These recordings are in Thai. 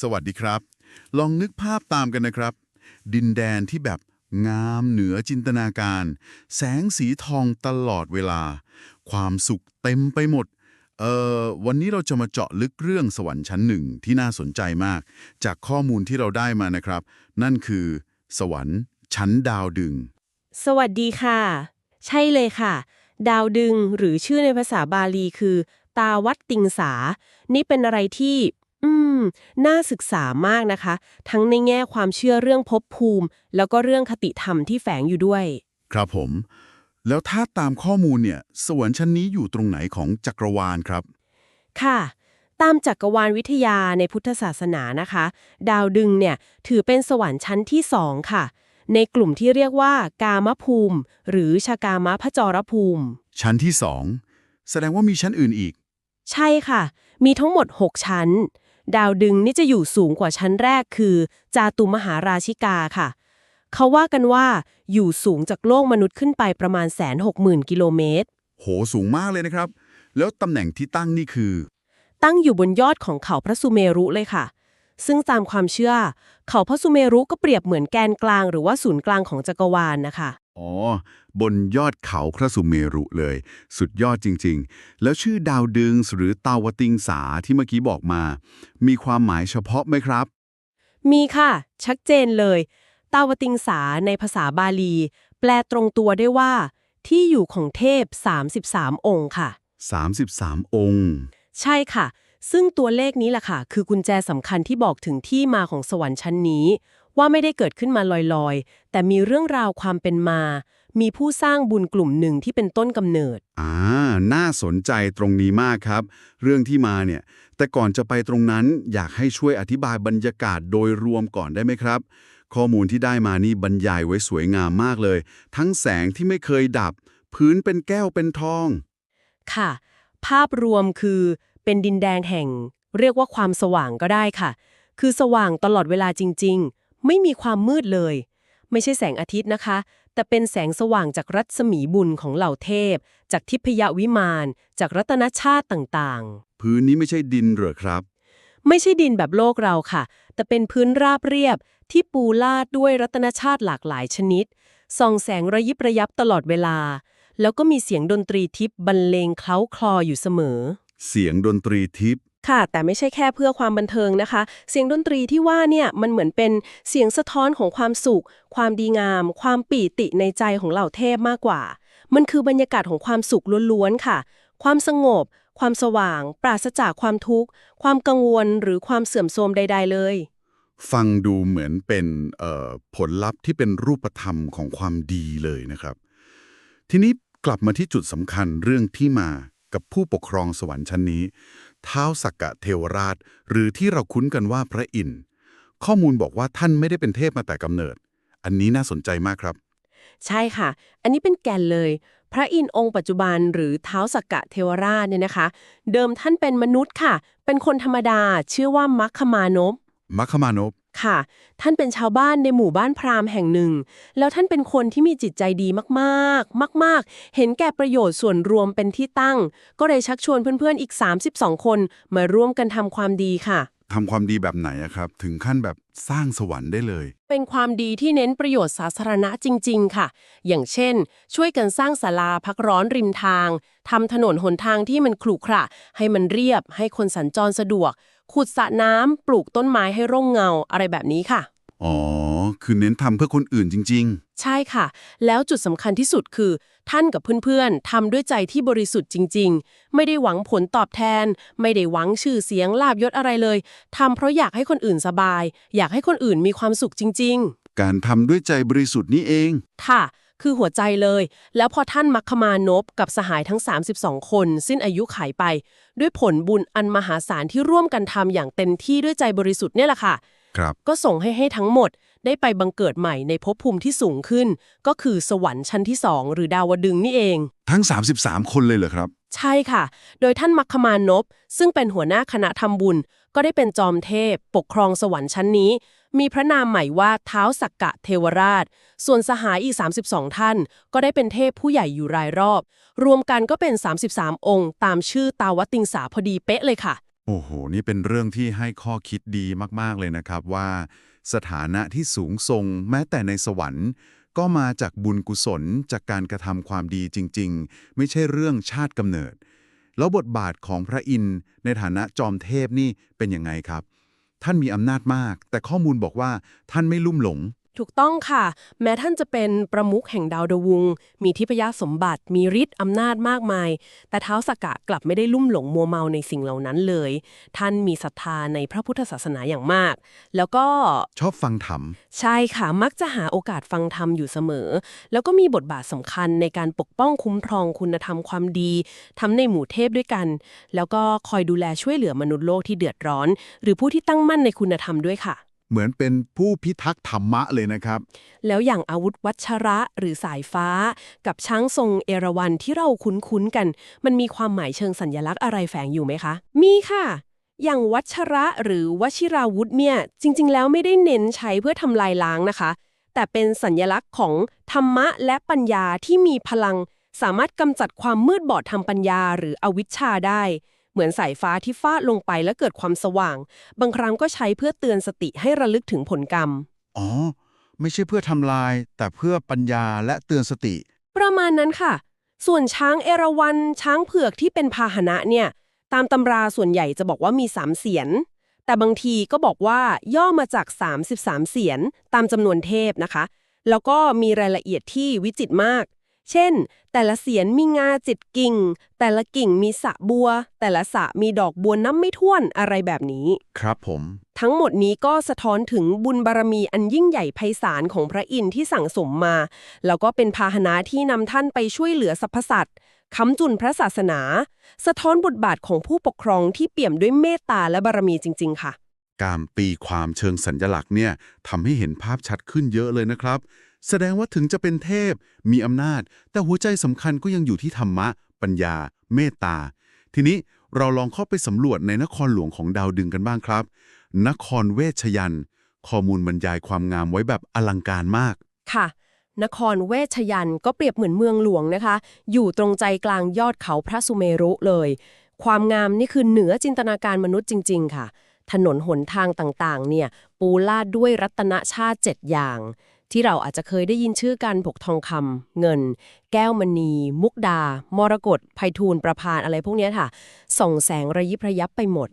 สวัสดีครับ ลองนึกภาพตามกันนะครับ ดินแดนที่แบบงามเหนือจินตนาการ แสงสีทองตลอดเวลา ความสุขเต็มไปหมด เอ่อ วันนี้เราจะมาเจาะลึกเรื่องสวรรค์ชั้นหนึ่งที่น่าสนใจมาก จากข้อมูลที่เราได้มานะครับ นั่นคือ สวรรค์ชั้นดาวดึง สวัสดีค่ะ ใช่เลยค่ะ ดาวดึงหรือชื่อในภาษาบาลีคือ ตาวัดติงสา นี่เป็นอะไรที่ อืม น่าศึกษามากนะคะ ทั้งในแง่ความเชื่อเรื่องภพภูมิ แล้วก็เรื่องคติธรรมที่แฝงอยู่ด้วย ครับผม แล้วถ้าตามข้อมูลเนี่ย สวรรค์ชั้นนี้อยู่ตรงไหนของจักรวาลครับ ค่ะ ตามจักรวาลวิทยาในพุทธศาสนานะคะ ดาวดึงเนี่ยถือเป็นสวรรค์ชั้นที่สองค่ะ ในกลุ่มที่เรียกว่ากามภูมิ หรือชากามพจรภูมิ ชั้นที่สองแสดงว่ามีชั้นอื่นอีก ใช่ค่ะ มีทั้งหมด 6 ชั้น ดาวดึงนี่จะอยู่สูงกว่าชั้นแรกคือ จาตุมหาราชิกาค่ะ เขาว่ากันว่าอยู่สูงจากโลกมนุษย์ขึ้นไปประมาณแสนหกหมื่นกิโลเมตร โหสูงมากเลยนะครับ แล้วตำแหน่งที่ตั้งนี่คือ ตั้งอยู่บนยอดของเขาพระสุเมรุเลยค่ะ ซึ่งตามความเชื่อ เขาพระสุเมรุก็เปรียบเหมือนแกนกลางหรือว่าศูนย์กลางของจักรวาลนะคะ อ๋อ บนยอดเขาพระสุเมรุเลย สุดยอดจริงๆ แล้วชื่อดาวดึงส์หรือตาวติงสาที่เมื่อกี้บอกมา มีความหมายเฉพาะไหมครับ มีค่ะ ชัดเจนเลย ตาวติงสาในภาษาบาลี แปลตรงตัวได้ว่า ที่อยู่ของเทพ 33 องค์ค่ะ 33 องค์ ใช่ค่ะ ซึ่งตัวเลขนี้แหละค่ะ คือกุญแจสำคัญที่บอกถึงที่มาของสวรรค์ชั้นนี้ ว่าไม่ได้เกิดขึ้นมาลอยๆ แต่มีเรื่องราวความเป็นมา มีผู้สร้างบุญกลุ่มหนึ่งที่เป็นต้นกำเนิด อ่า น่าสนใจตรงนี้มากครับ เรื่องที่มาเนี่ย แต่ก่อนจะไปตรงนั้นอยากให้ช่วยอธิบายบรรยากาศโดยรวมก่อนได้ไหมครับ ข้อมูลที่ได้มานี่บรรยายไว้สวยงามมากเลย ทั้งแสงที่ไม่เคยดับ พื้นเป็นแก้วเป็นทอง ค่ะ ภาพรวมคือเป็นดินแดงแห่ง เรียกว่าความสว่างก็ได้ค่ะ คือสว่างตลอดเวลาจริงๆ ไม่มีความมืดเลย ไม่ใช่แสงอาทิตย์นะคะ แต่เป็นแสงสว่างจากรัศมีบุญของเหล่าเทพ จากทิพยวิมาน จากรัตนชาติต่างๆ พื้นนี้ไม่ใช่ดินเหรอครับ ไม่ใช่ดินแบบโลกเราค่ะ แต่เป็นพื้นราบเรียบที่ปูลาดด้วยรัตนชาติหลากหลายชนิด ส่องแสงระยิบระยับตลอดเวลา แล้วก็มีเสียงดนตรีทิพย์บรรเลงเคล้าคลออยู่เสมอ เสียงดนตรีทิพย์ ค่ะ แต่ไม่ใช่แค่เพื่อความบันเทิงนะคะ เสียงดนตรีที่ว่าเนี่ยมันเหมือนเป็นเสียงสะท้อนของความสุข ความดีงาม ความปีติในใจของเหล่าเทพมากกว่า มันคือบรรยากาศของความสุขล้วนๆค่ะ ความสงบ ความสว่าง ปราศจากความทุกข์ ความกังวลหรือความเสื่อมโทรมใด ๆ เลย ฟังดูเหมือนเป็นผลลัพธ์ที่เป็นรูปธรรมของความดีเลยนะครับ ทีนี้กลับมาที่จุดสำคัญเรื่องที่มากับผู้ปกครองสวรรค์ชั้นนี้ ท้าวสักกะเทวราช หรือที่เราคุ้นกันว่าพระอินทร์ข้อมูลบอกว่าท่านไม่ได้เป็นเทพมาแต่กำเนิด อันนี้น่าสนใจมากครับ ใช่ค่ะ อันนี้เป็นแก่นเลย พระอินทร์องค์ปัจจุบันหรือเท้าวสักกะเทวราชเนี่ยนะคะ เดิมท่านเป็นมนุษย์ค่ะ เป็นคนธรรมดา ชื่อว่ามัคคมานพมัคคมานพ ค่ะ ท่านเป็นชาวบ้านในหมู่บ้านพราหมณ์แห่งหนึ่ง แล้วท่านเป็นคนที่มีจิตใจดีมากๆ มาก ๆ เห็นแก่ประโยชน์ส่วนรวมเป็นที่ตั้ง ก็เลยชักชวนเพื่อนๆอีก 32 คนมาร่วมกันทำความดีค่ะ ทำความดีแบบไหนอะครับ ถึงขั้นแบบสร้างสวรรค์ได้เลย เป็นความดีที่เน้นประโยชน์สาธารณะจริง ๆ ค่ะ อย่างเช่น ช่วยกันสร้างศาลาพักร้อนริมทางทำถนนหนทางที่มันขรุขระ ให้มันเรียบ ให้คนสัญจรสะดวก ขุดสระน้ำปลูกต้นไม้ให้ร่มเงาอะไรแบบนี้ค่ะ อ๋อ คือเน้นทำเพื่อคนอื่นจริงใช่ค่ะ แล้วจุดสำคัญที่สุดคือ ท่านกับเพื่อนๆทำด้วยใจที่บริสุทธิ์จริง ๆ ไม่ได้หวังผลตอบแทน ไม่ได้หวังชื่อเสียงลาบยศอะไรเลยทำเพราะอยากให้คนอื่นสบาย อยากให้คนอื่นมีความสุขจริงๆๆการทำด้วยใจบริสุทธิ์นี่เอง ค่ะ คือหัวใจเลย แล้วพอท่านมัคคมานพกับสหายทั้ง 32 คน สิ้นอายุขัยไป ด้วยผลบุญอันมหาศาลที่ร่วมกันทำอย่างเต็มที่ด้วยใจบริสุทธิ์เนี่ยแหละค่ะ ครับ ก็ส่งให้ให้ทั้งหมดได้ไปบังเกิดใหม่ในภพภูมิที่สูงขึ้น ก็คือสวรรค์ชั้นที่2หรือดาวดึงส์นี่เอง ทั้ง 33 คนเลยเหรอครับ ใช่ค่ะ โดยท่านมัคคมานพ ซึ่งเป็นหัวหน้าคณะทำบุญ ก็ได้เป็นจอมเทพ ปกครองสวรรค์ชั้นนี้ มีพระนามใหม่ว่าเท้าวสักกะเทวราช ส่วนสหายอีก 32 ท่าน ก็ได้เป็นเทพผู้ใหญ่อยู่รายรอบ รวมกันก็เป็น 33 องค์ ตามชื่อตาวติงสาพอดีเป๊ะเลยค่ะ โอ้โห นี่เป็นเรื่องที่ให้ข้อคิดดีมาก ๆ เลยนะครับว่า สถานะที่สูงส่งแม้แต่ในสวรรค์ ก็มาจากบุญกุศลจากการกระทำความดีจริง ๆ ไม่ใช่เรื่องชาติกำเนิด แล้วบทบาทของพระอินทร์ในฐานะจอมเทพนี่เป็นยังไงครับ ท่านมีอำนาจมาก แต่ข้อมูลบอกว่าท่านไม่ลุ่มหลง ถูกต้องค่ะ แม้ท่านจะเป็นประมุขแห่งดาวดวง มีทิพยสมบัติ มีฤทธิ์อำนาจมากมาย แต่เท้าวสกกะกลับไม่ได้ลุ่มหลงมัวเมาในสิ่งเหล่านั้นเลย ท่านมีศรัทธาในพระพุทธศาสนาอย่างมาก แล้วก็ชอบฟังธรรม ใช่ค่ะ มักจะหาโอกาสฟังธรรมอยู่เสมอ แล้วก็มีบทบาทสำคัญในการปกป้องคุ้มครองคุณธรรมความดีทำในหมู่เทพด้วยกัน แล้วก็คอยดูแลช่วยเหลือมนุษย์โลกที่เดือดร้อน หรือผู้ที่ตั้งมั่นในคุณธรรมด้วยค่ะ เหมือนเป็นผู้พิทักษ์ธรรมะเลยนะครับ แล้วอย่างอาวุธวัชระหรือสายฟ้า กับช้างทรงเอราวัณที่เราคุ้นๆกัน มันมีความหมายเชิงสัญญลักษณ์อะไรแฝงอยู่ไหมคะ มีค่ะ อย่างวัชระหรือวชิราวุธเนี่ย จริง ๆ แล้วไม่ได้เน้นใช้เพื่อทำลายล้างนะคะ แต่เป็นสัญญลักษณ์ของธรรมะและปัญญาที่มีพลัง สามารถกำจัดความมืดบอดทางปัญญาหรืออวิชชาได้ เหมือนสายฟ้าที่ฟาดลงไปแล้วเกิดความสว่าง บางครั้งก็ใช้เพื่อเตือนสติให้ระลึกถึงผลกรรม อ๋อ ไม่ใช่เพื่อทำลาย แต่เพื่อปัญญาและเตือนสติ ประมาณนั้นค่ะ ส่วนช้างเอราวัณช้างเผือกที่เป็นพาหนะเนี่ย ตามตำราส่วนใหญ่จะบอกว่ามี3เสียน แต่บางทีก็บอกว่าย่อมาจาก 33 เสียน ตามจำนวนเทพนะคะ แล้วก็มีรายละเอียดที่วิจิตรมาก เช่น แต่ละเสียนมีงาจิตกิ่ง แต่ละกิ่งมีสระบัว แต่ละสระมีดอกบัวน้ำไม่ท้วนอะไรแบบนี้ ครับผม ทั้งหมดนี้ก็สะท้อนถึงบุญบารมีอันยิ่งใหญ่ไพศาลของพระอินทร์ที่สั่งสมมา แล้วก็เป็นพาหนะที่นำท่านไปช่วยเหลือสรรพสัตว์ค้ำจุนพระศาสนา สะท้อนบทบาทของผู้ปกครองที่เปี่ยมด้วยเมตตาและบารมีจริง ๆ ค่ะ การตีความเชิงสัญญลักษณ์เนี่ยทำให้เห็นภาพชัดขึ้นเยอะเลยนะครับ แสดงว่าถึงจะเป็นเทพ มีอำนาจ แต่หัวใจสำคัญก็ยังอยู่ที่ธรรมะ ปัญญา เมตตา ทีนี้เราลองเข้าไปสำรวจในนครหลวงของดาวดึงกันบ้างครับ นครเวชยันต์ข้อมูลบรรยายความงามไว้แบบอลังการมาก ค่ะ นครเวชยันต์ก็เปรียบเหมือนเมืองหลวงนะคะ อยู่ตรงใจกลางยอดเขาพระสุเมรุเลย ความงามนี่คือเหนือจินตนาการมนุษย์จริง ๆ ค่ะ ถนนหนทางต่างๆ เนี่ย ปูลาดด้วยรัตนชาติ7อย่าง ที่เราอาจจะเคยได้ยินชื่อกันผกทองคำเงิน แก้วมณี มุกดา มรกตไพฑูรย์ประพานอะไรพวกเนี้ยค่ะ ส่องแสงระยิบระยับไปหมด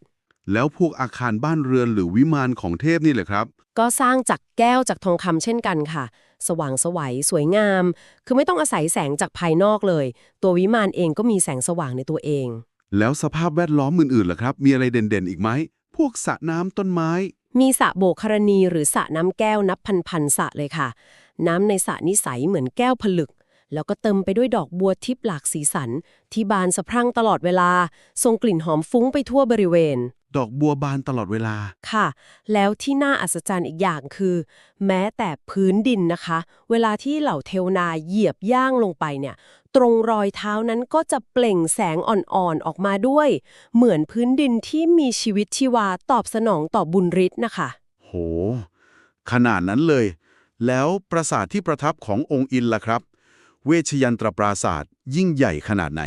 แล้วพวกอาคารบ้านเรือนหรือวิมานของเทพนี่แหละครับ ก็สร้างจากแก้วจากทองคำเช่นกันค่ะ สว่างไสวัยสวยงาม คือไม่ต้องอาศัยแสงจากภายนอกเลย ตัววิมานเองก็มีแสงสว่างในตัวเอง แล้วสภาพแวดล้อมอื่นๆล่ะครับ มีอะไรเด่นๆ อีกไหมพวกสระน้ำต้นไม้ มีสระโบกครณีหรือสระน้ำแก้วนับพันพันๆสระเลยค่ะ น้ำในสระนิสัยเหมือนแก้วผลึก แล้วก็เติมไปด้วยดอกบัวทิพย์หลากสีสัน ที่บานสะพรั่งตลอดเวลาทรงกลิ่นหอมฟุ้งไปทั่วบริเวณ ดอกบัวบานตลอดเวลา ค่ะ แล้วที่น่าอัศจรรย์อีกอย่างคือ แม้แต่พื้นดินนะคะ เวลาที่เหล่าเทวนาเหยียบย่างลงไปเนี่ย ตรงรอยเท้านั้นก็จะเปล่งแสงอ่อนๆออกมาด้วย เหมือนพื้นดินที่มีชีวิตชีวาตอบสนองต่อบุญฤทธิ์นะคะ โห ขนาดนั้นเลย แล้วปราสาทที่ประทับขององค์อินล่ะครับ เวชยันตรปราศาสาทยิ่งใหญ่ขนาดไหน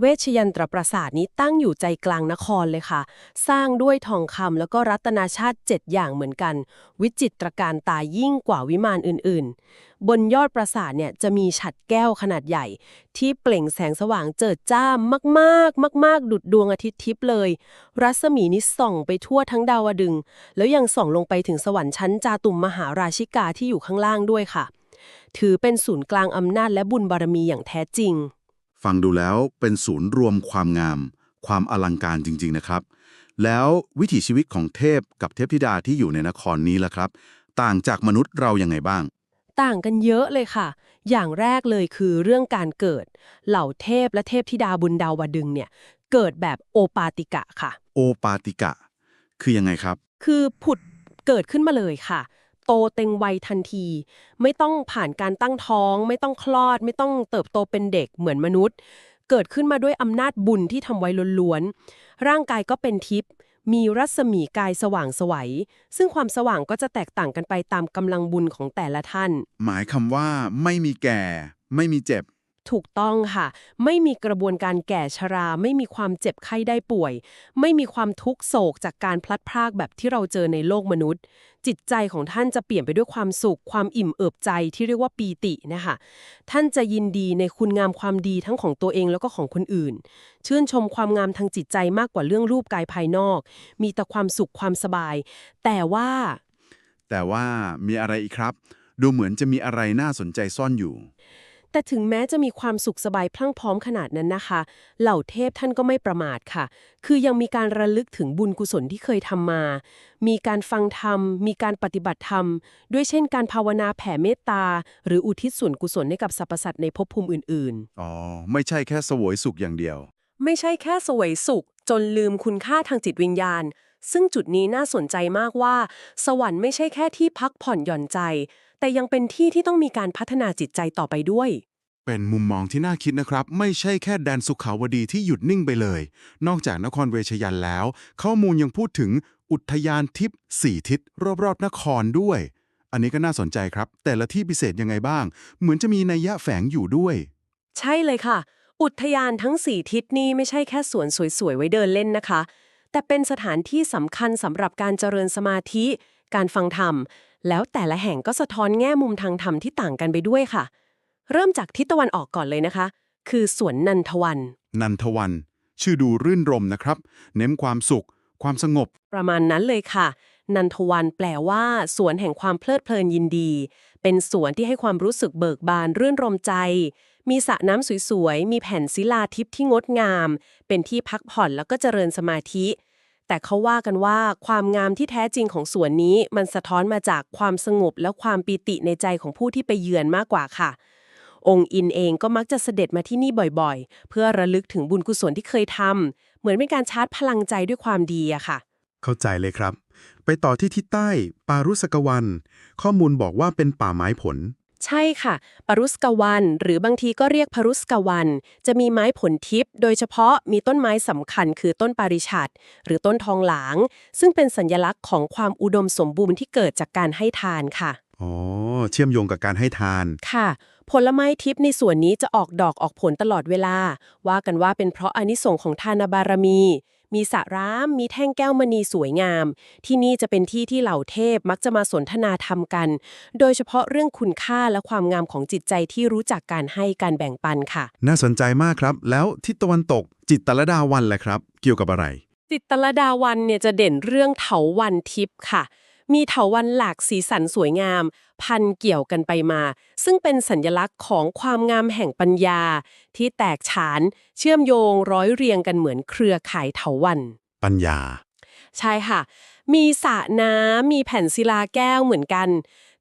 เวชยันตรปราสาทนี้ตั้งอยู่ใจกลางนครเลยค่ะ สร้างด้วยทองคำแล้วก็รัตนาชาติ 7 อย่างเหมือนกัน วิจิตรการตายิ่งกว่าวิมานอื่นๆ บนยอดปราสาทเนี่ยจะมีฉัดแก้วขนาดใหญ่ ที่เปล่งแสงสว่างเจิดจ้ามากๆ มากๆดุดดวงอาทิตย์ทิพย์เลย รัศมีนี้ส่องไปทั่วทั้งดาวดึง แล้วยังส่องลงไปถึงสวรรค์ชั้นจาตุมมหาราชิกาที่อยู่ข้างล่างด้วยค่ะ ถือเป็นศูนย์กลางอำนาจและบุญบารมีอย่างแท้จริง ฟังดูแล้วเป็นศูนย์รวมความงาม ความอลังการจริง ๆนะครับ แล้ววิถีชีวิตของเทพกับเทพธิดาที่อยู่ในนครนี้ล่ะครับ ต่างจากมนุษย์เรายังไงบ้าง ต่างกันเยอะเลยค่ะ อย่างแรกเลยคือเรื่องการเกิด เหล่าเทพและเทพธิดาบุญดาวดึงเนี่ย เกิดแบบโอปาติกะค่ะ โอปาติกะ คือยังไงครับ คือผุดเกิดขึ้นมาเลยค่ะ โตเต็งวัยทันที ไม่ต้องผ่านการตั้งท้อง ไม่ต้องคลอด ไม่ต้องเติบโตเป็นเด็กเหมือนมนุษย์ เกิดขึ้นมาด้วยอำนาจบุญที่ทำไว้ล้วนๆ ร่างกายก็เป็นทิพย์มีรัศมีกายสว่างไสวัย ซึ่งความสว่างก็จะแตกต่างกันไปตามกำลังบุญของแต่ละท่าน หมายคำว่าไม่มีแก่ ไม่มีเจ็บ ถูกต้องค่ะ ไม่มีกระบวนการแก่ชรา ไม่มีความเจ็บไข้ได้ป่วย ไม่มีความทุกโศกจากการพลัดพรากแบบที่เราเจอในโลกมนุษย์ จิตใจของท่านจะเปลี่ยนไปด้วยความสุข ความอิ่มเอิบใจที่เรียกว่าปีตินะคะท่านจะยินดีในคุณงามความดีทั้งของตัวเองแล้วก็ของคนอื่น ชื่นชมความงามทางจิตใจมากกว่าเรื่องรูปกายภายนอก มีแต่ความสุขความสบาย แต่ว่า แต่ว่ามีอะไรอีกครับ ดูเหมือนจะมีอะไรน่าสนใจซ่อนอยู่ แต่ถึงแม้จะมีความสุขสบายพลั่งพร้อมขนาดนั้นนะคะ เหล่าเทพท่านก็ไม่ประมาทค่ะ คือยังมีการระลึกถึงบุญกุศลที่เคยทำมา มีการฟังธรรม มีการปฏิบัติธรรม ด้วยเช่นการภาวนาแผ่เมตตา หรืออุทิศส่วนกุศลให้กับสรรพสัตว์ในภพภูมิอื่นอ๋อ ไม่ใช่แค่เสวยสุขอย่างเดียวๆไม่ใช่แค่สวยสุข จนลืมคุณค่าทางจิตวิญญาณ ซึ่งจุดนี้น่าสนใจมากว่า สวรรค์ไม่ใช่แค่ที่พักผ่อนหย่อนใจ แต่ยังเป็นที่ที่ต้องมีการพัฒนาจิตใจต่อไปด้วย เป็นมุมมองที่น่าคิดนะครับ ไม่ใช่แค่แดนสุขาวดีที่หยุดนิ่งไปเลย นอกจากนครเวชยันแล้ว ข้อมูลยังพูดถึงอุทยานทิพย์สี่ทิศรอบๆนครด้วย อันนี้ก็น่าสนใจครับ แต่ละที่พิเศษยังไงบ้าง เหมือนจะมีนัยยะแฝงอยู่ด้วย ใช่เลยค่ะ อุทยานทั้ง4ทิศนี้ไม่ใช่แค่สวนสวยๆไว้เดินเล่นนะคะ แต่เป็นสถานที่สำคัญสำหรับการเจริญสมาธิ การฟังธรรม แล้วแต่ละแห่งก็สะท้อนแง่มุมทางธรรมที่ต่างกันไปด้วยค่ะ เริ่มจากทิศตะวันออกก่อนเลยนะคะ คือสวนนันทวัน นันทวัน ชื่อดูรื่นรมนะครับ เน้นความสุข ความสงบ ประมาณนั้นเลยค่ะ นันทวันแปลว่าสวนแห่งความเพลิดเพลินยินดี เป็นสวนที่ให้ความรู้สึกเบิกบานรื่นรมใจ มีสระน้ำสวยๆ มีแผ่นศิลาทิพย์ที่งดงาม เป็นที่พักผ่อนแล้วก็เจริญสมาธิ แต่เขาว่ากันว่าความงามที่แท้จริงของสวนนี้ มันสะท้อนมาจากความสงบและความปีติในใจของผู้ที่ไปเยือนมากกว่าค่ะ องค์อินเองก็มักจะเสด็จมาที่นี่บ่อยๆ เพื่อระลึกถึงบุญกุศลที่เคยทำเหมือนเป็นการชาร์จพลังใจด้วยความดีอะค่ะ เข้าใจเลยครับ ไปต่อที่ทิศใต้ ปารุสกวัน ข้อมูลบอกว่าเป็นป่าไม้ผล ใช่ค่ะ ปรุสกวัน หรือบางทีก็เรียกพรุสกวัน จะมีไม้ผลทิพย์โดยเฉพาะมีต้นไม้สำคัญคือต้นปาริชัดหรือต้นทองหลาง ซึ่งเป็นสัญลักษณ์ของความอุดมสมบูรณ์ที่เกิดจากการให้ทานค่ะ อ๋อ เชื่อมโยงกับการให้ทาน ค่ะ ผลไม้ทิพย์ในส่วนนี้จะออกดอกออกผลตลอดเวลา ว่ากันว่าเป็นเพราะอานิสงส์ของทานบารมี มีสระร้าม มีแท่งแก้วมณีสวยงาม ที่นี่จะเป็นที่ที่เหล่าเทพมักจะมาสนทนาธรรมกัน โดยเฉพาะเรื่องคุณค่าและความงามของจิตใจที่รู้จักการให้การแบ่งปันค่ะ น่าสนใจมากครับ แล้วทิศตะวันตกจิตตรลดาวันแหละครับ เกี่ยวกับอะไร จิตรลดาวันเนี่ยจะเด่นเรื่องเถาวันทิพย์ค่ะ มีเถาวันหลากสีสันสวยงาม พันเกี่ยวกันไปมา ซึ่งเป็นสัญลักษณ์ของความงามแห่งปัญญา ที่แตกฉาน เชื่อมโยงร้อยเรียงกันเหมือนเครือข่ายเถาวัน ปัญญา ใช่ค่ะ มีสระน้ำมีแผ่นศิลาแก้วเหมือนกัน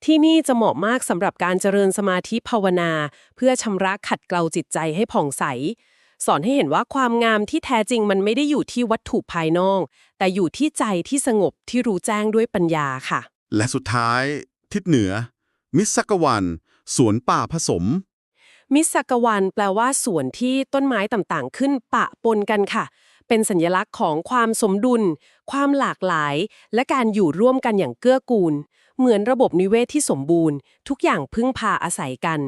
ที่นี่จะเหมาะมากสำหรับการเจริญสมาธิภาวนา เพื่อชำระขัดเกลาจิตใจให้ผ่องใสสอนให้เห็นว่าความงามที่แท้จริงมันไม่ได้อยู่ที่วัตถุภายนอก แต่อยู่ที่ใจที่สงบที่รู้แจ้งด้วยปัญญาค่ะ และสุดท้าย ทิศเหนือ มิสกวัน สวนป่าผสม มิสกวันแปลว่าสวนที่ต้นไม้ต่างๆ ขึ้นปะปนกันค่ะ เป็นสัญลักษณ์ของความสมดุล ความหลากหลาย และการอยู่ร่วมกันอย่างเกื้อกูล เหมือนระบบนิเวศที่สมบูรณ์ ทุกอย่างพึ่งพาอาศัยกัน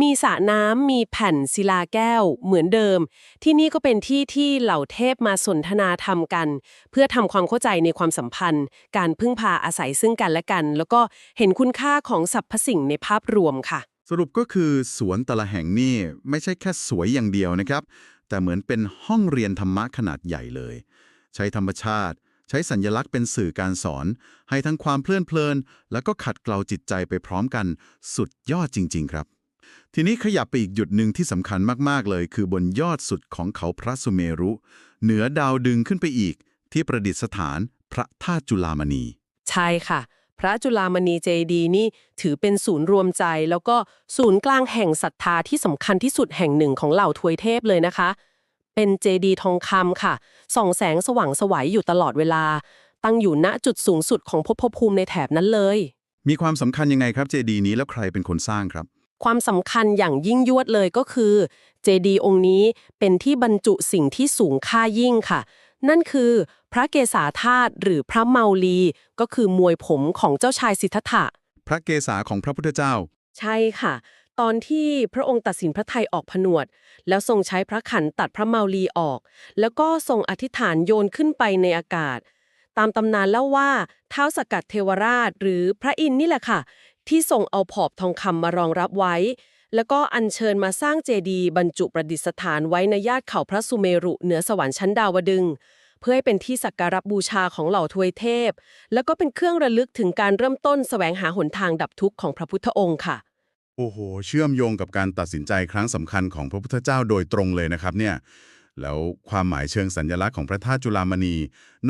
มีสระน้ำมีแผ่นศิลาแก้ว เหมือนเดิม ที่นี่ก็เป็นที่ที่เหล่าเทพมาสนทนาธรรมกัน เพื่อทำความเข้าใจในความสัมพันธ์ การพึ่งพาอาศัยซึ่งกันและกัน แล้วก็เห็นคุณค่าของสรรพสิ่งในภาพรวมค่ะ สรุปก็คือสวนแต่ละแห่งนี่ไม่ใช่แค่สวยอย่างเดียวนะครับ แต่เหมือนเป็นห้องเรียนธรรมะขนาดใหญ่เลย ใช้ธรรมชาติ ใช้สัญญลักษณ์เป็นสื่อการสอน ให้ทั้งความเพลินเพลิน แล้วก็ขัดเกลาจิตใจไปพร้อมกัน สุดยอดจริง ๆ ครับ ทีนี้ขยับไปอีกจุดหนึ่งที่สำคัญมาก ๆ เลย คือบนยอดสุดของเขาพระสุเมรุ เหนือดาวดึงขึ้นไปอีก ที่ประดิษฐานพระธาตุจุลามณี ใช่ค่ะ พระจุลามณีเจดีนี่ถือเป็นศูนย์รวมใจ แล้วก็ศูนย์กลางแห่งศรัทธาที่สำคัญที่สุดแห่งหนึ่งของเหล่าทวยเทพเลยนะคะ เป็นเจดีย์ทองคำค่ะ ส่องแสงสว่างไสวัยอยู่ตลอดเวลา ตั้งอยู่ณจุดสูงสุดของภพภูมิในแถบนั้นเลย มีความสำคัญยังไงครับเจดีย์นี้แล้วใครเป็นคนสร้างครับ ความสำคัญอย่างยิ่งยวดเลยก็คือ เจดีย์องค์นี้เป็นที่บรรจุสิ่งที่สูงค่ายิ่งค่ะ นั่นคือพระเกศาธาตุหรือพระเมาลี ก็คือมวยผมของเจ้าชายสิทธัตถะ พระเกศาของพระพุทธเจ้า ใช่ค่ะ ตอนที่พระองค์ตัดสินพระทัยออกผนวด แล้วทรงใช้พระขันตัดพระเมาลีออก แล้วก็ทรงอธิษฐานโยนขึ้นไปในอากาศ ตามตำนานเล่าว่าเท้าสกัดเทวราชหรือพระอินทร์นี่แหละค่ะ ที่ทรงเอาผอบทองคำมารองรับไว้ แล้วก็อัญเชิญมาสร้างเจดีย์บรรจุประดิษฐานไว้ในยอดเขาพระสุเมรุเหนือสวรรค์ชั้นดาวดึงเพื่อให้เป็นที่สักการะบูชาของเหล่าทวยเทพ แล้วก็เป็นเครื่องระลึกถึงการเริ่มต้นแสวงหาหนทางดับทุกข์ของพระพุทธองค์ค่ะ โอ้โห เชื่อมโยงกับการตัดสินใจครั้งสำคัญของพระพุทธเจ้าโดยตรงเลยนะครับเนี่ย แล้วความหมายเชิงสัญลักษณ์ของพระธาตุจุฬามณี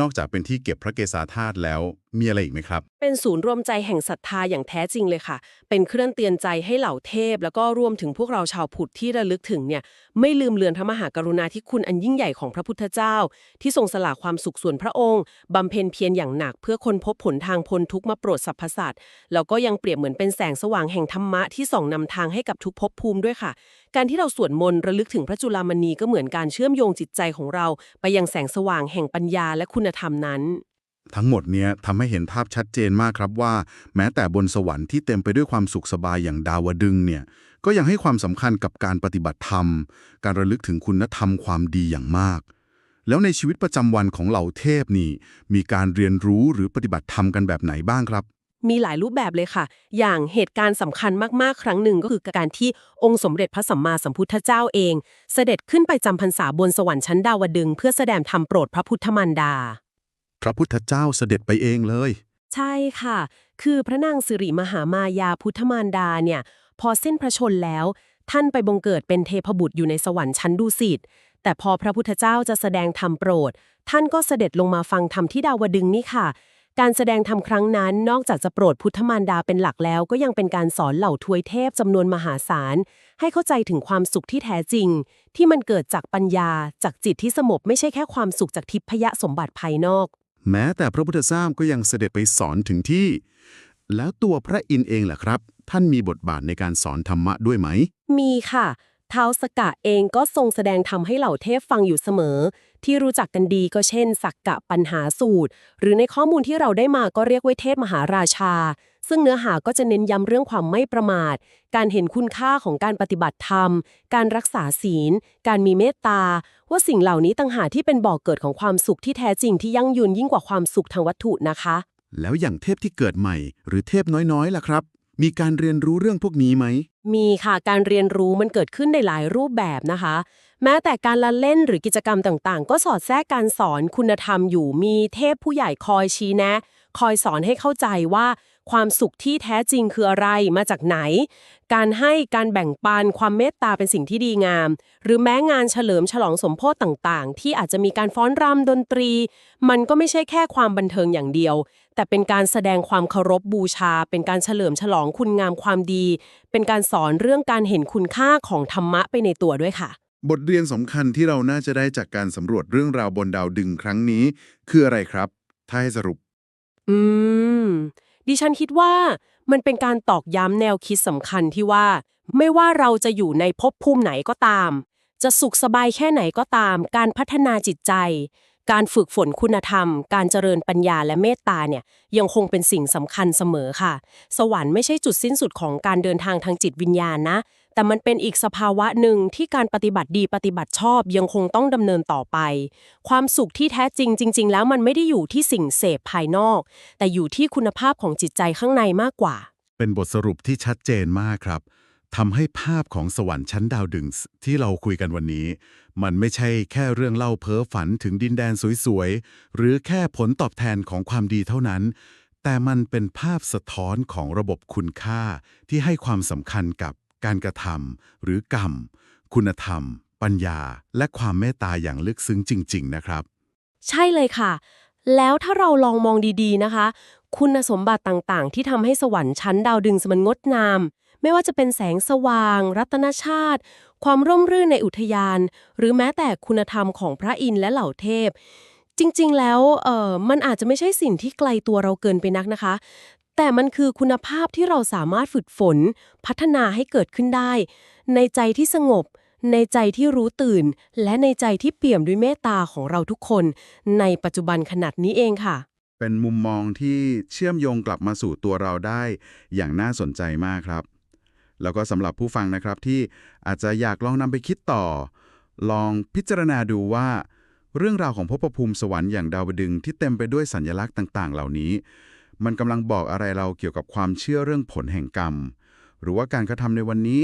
นอกจากเป็นที่เก็บพระเกศาธาตุแล้ว มีอะไรอีกไหมครับ เป็นศูนย์รวมใจแห่งศรัทธาอย่างแท้จริงเลยค่ะ เป็นเครื่องเตือนใจให้เหล่าเทพ แล้วก็รวมถึงพวกเราชาวพุทธที่ระลึกถึงเนี่ยไม่ลืมเลือนพระมหากรุณาธิคุณอันยิ่งใหญ่ของพระพุทธเจ้า ที่ทรงสละความสุขส่วนพระองค์บำเพ็ญเพียรอย่างหนัก เพื่อคนพบผลทางพ้นทุกข์มาโปรดสรรพสัตว์แล้วก็ยังเปรียบเหมือนเป็นแสงสว่างแห่งธรรมะที่ส่องนำทางให้กับทุกภพภูมิด้วยค่ะ การที่เราสวดมนต์ระลึกถึงพระจุลามณีก็เหมือนการเชื่อมโยงจิตใจของเรา ไปยังแสงสว่างแห่งปัญญาและคุณธรรมนั้น ทั้งหมดเนี้ยทำให้เห็นภาพชัดเจนมากครับว่า แม้แต่บนสวรรค์ที่เต็มไปด้วยความสุขสบายอย่างดาวดึงเนี่ยก็ยังให้ความสำคัญกับการปฏิบัติธรรม การระลึกถึงคุณธรรมความดีอย่างมาก แล้วในชีวิตประจำวันของเหล่าเทพนี่ มีการเรียนรู้หรือปฏิบัติธรรมกันแบบไหนบ้างครับ มีหลายรูปแบบเลยค่ะ อย่างเหตุการณ์สำคัญมากๆ ครั้งหนึ่งก็คือการที่องค์สมเด็จพระสัมมาสัมพุทธเจ้าเอง เสด็จขึ้นไปจำพรรษาบนสวรรค์ชั้นดาวดึงเพื่อแสดงธรรมโปรดพระพุทธมารดา ระพุทธเจ้าเสด็จไปเองเลย ใช่ค่ะ คือพระนางสิริมหามายาพุทธมารดาเนี่ย พอเส้นพระชนแล้ว ท่านไปบงเกิดเป็นเทพบุตรอยู่ในสวรรค์ชั้นดุสิตแต่พอพระพุทธเจ้าจะแสดงธรรมโปรด ท่านก็เสด็จลงมาฟังธรรมที่ดาวดึงนี่ค่ะ การแสดงธรรมครั้งนั้น นอกจากจะโปรดพุทธมารดาเป็นหลักแล้ว ก็ยังเป็นการสอนเหล่าทวยเทพจำนวนมหาศาล ให้เข้าใจถึงความสุขที่แท้จริง ที่มันเกิดจากปัญญาจากจิตที่สงบไม่ใช่แค่ความสุขจากทิพยสมบัติภายนอก แม้แต่พระพุทธเจ้าก็ยังเสด็จไปสอนถึงที่ แล้วตัวพระอินทร์เองล่ะครับ ท่านมีบทบาทในการสอนธรรมะด้วยไหม มีค่ะท้าวสกะเองก็ทรงแสดงธรรมให้เหล่าเทพฟังอยู่เสมอ ที่รู้จักกันดีก็เช่น สักกะปัญหาสูตร หรือในข้อมูลที่เราได้มาก็เรียกว่าเทพมหาราชา ซึ่งเนื้อหาก็จะเน้นย้ำเรื่องความไม่ประมาท การเห็นคุณค่าของการปฏิบัติธรรม การรักษาศีล การมีเมตตา ว่าสิ่งเหล่านี้ต่างหากที่เป็นบ่อกเกิดของความสุขที่แท้จริงที่ยั่งยืนยิ่งกว่าความสุขทางวัตถุนะคะ แล้วอย่างเทพที่เกิดใหม่ หรือเทพน้อยๆล่ะครับ มีการเรียนรู้เรื่องพวกนี้ไหม มีค่ะการเรียนรู้มันเกิดขึ้นในหลายรูปแบบนะคะ แม้แต่การละเล่นหรือกิจกรรมต่างๆ ก็สอดแทรกการสอนคุณธรรมอยู่มีเทพผู้ใหญ่คอยชี้แนะ คอยสอนให้เข้าใจว่า ความสุขที่แท้จริงคืออะไรมาจากไหน การให้การแบ่งปันความเมตตาเป็นสิ่งที่ดีงาม หรือแม้งานเฉลิมฉลองสมโพธิต่างๆ ที่อาจจะมีการฟ้อนรำดนตรี มันก็ไม่ใช่แค่ความบันเทิงอย่างเดียว แต่เป็นการแสดงความเคารพบูชา เป็นการเฉลิมฉลองคุณงามความดี เป็นการสอนเรื่องการเห็นคุณค่าของธรรมะไปในตัวด้วยค่ะบทเรียนสำคัญที่เราน่าจะได้จากการสำรวจเรื่องราวบนดาวดึงครั้งนี้ คืออะไรครับ ถ้าให้สรุป อืม ดิฉันคิดว่ามันเป็นการตอกย้ำแนวคิดสำคัญที่ว่า ไม่ว่าเราจะอยู่ในภพภูมิไหนก็ตาม จะสุขสบายแค่ไหนก็ตาม การพัฒนาจิตใจ การฝึกฝนคุณธรรม การเจริญปัญญาและเมตตาเนี่ยยังคงเป็นสิ่งสำคัญเสมอค่ะ สวรรค์ไม่ใช่จุดสิ้นสุดของการเดินทางทางจิตวิญญาณนะ แต่มันเป็นอีกสภาวะหนึ่งที่การปฏิบัติดีปฏิบัติชอบยังคงต้องดำเนินต่อไป ความสุขที่แท้จริงจริง ๆ แล้วมันไม่ได้อยู่ที่สิ่งเสพภายนอก แต่อยู่ที่คุณภาพของจิตใจข้างในมากกว่า เป็นบทสรุปที่ชัดเจนมากครับทำให้ภาพของสวรรค์ชั้นดาวดึงส์ที่เราคุยกันวันนี้ มันไม่ใช่แค่เรื่องเล่าเพ้อฝันถึงดินแดนสวยๆ หรือแค่ผลตอบแทนของความดีเท่านั้น แต่มันเป็นภาพสะท้อนของระบบคุณค่าที่ให้ความสำคัญกับ การกระทำหรือกรรม คุณธรรม ปัญญา และความเมตตาอย่างลึกซึ้งจริง ๆ นะครับ ใช่เลยค่ะ แล้วถ้าเราลองมองดีๆนะคะ คุณสมบัติต่างๆ ที่ทำให้สวรรค์ชั้นดาวดึงสมันงดงาม ไม่ว่าจะเป็นแสงสว่าง รัตนชาติ ความร่มรื่นในอุทยาน หรือแม้แต่คุณธรรมของพระอินทร์และเหล่าเทพจริง ๆ แล้วเออมันอาจจะไม่ใช่สิ่งที่ไกลตัวเราเกินไปนักนะคะ แต่มันคือคุณภาพที่เราสามารถฝึกฝน พัฒนาให้เกิดขึ้นได้ ในใจที่สงบ ในใจที่รู้ตื่น และในใจที่เปี่ยมด้วยเมตตาของเราทุกคน ในปัจจุบันขนาดนี้เองค่ะ เป็นมุมมองที่เชื่อมโยงกลับมาสู่ตัวเราได้ อย่างน่าสนใจมากครับ แล้วก็สำหรับผู้ฟังนะครับที่อาจจะอยากลองนำไปคิดต่อ ลองพิจารณาดูว่าเรื่องราวของภพภูมิสวรรค์อย่างดาวดึงที่เต็มไปด้วยสัญลักษณ์ต่าง ๆ เหล่านี้ มันกำลังบอกอะไรเราเกี่ยวกับความเชื่อเรื่องผลแห่งกรรม หรือว่าการกระทำในวันนี้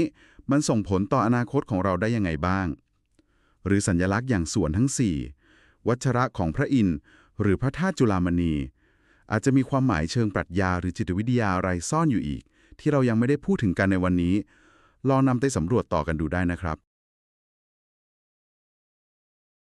มันส่งผลต่ออนาคตของเราได้ยังไงบ้าง หรือสัญลักษณ์อย่างส่วนทั้ง 4 วัชระของพระอินทร์หรือพระธาตุจุฬามณี อาจจะมีความหมายเชิงปรัชญาหรือจิตวิทยาอะไรซ่อนอยู่อีก ที่เรายังไม่ได้พูดถึงกันในวันนี้ ลองนำไปสำรวจต่อกันดูได้นะครับ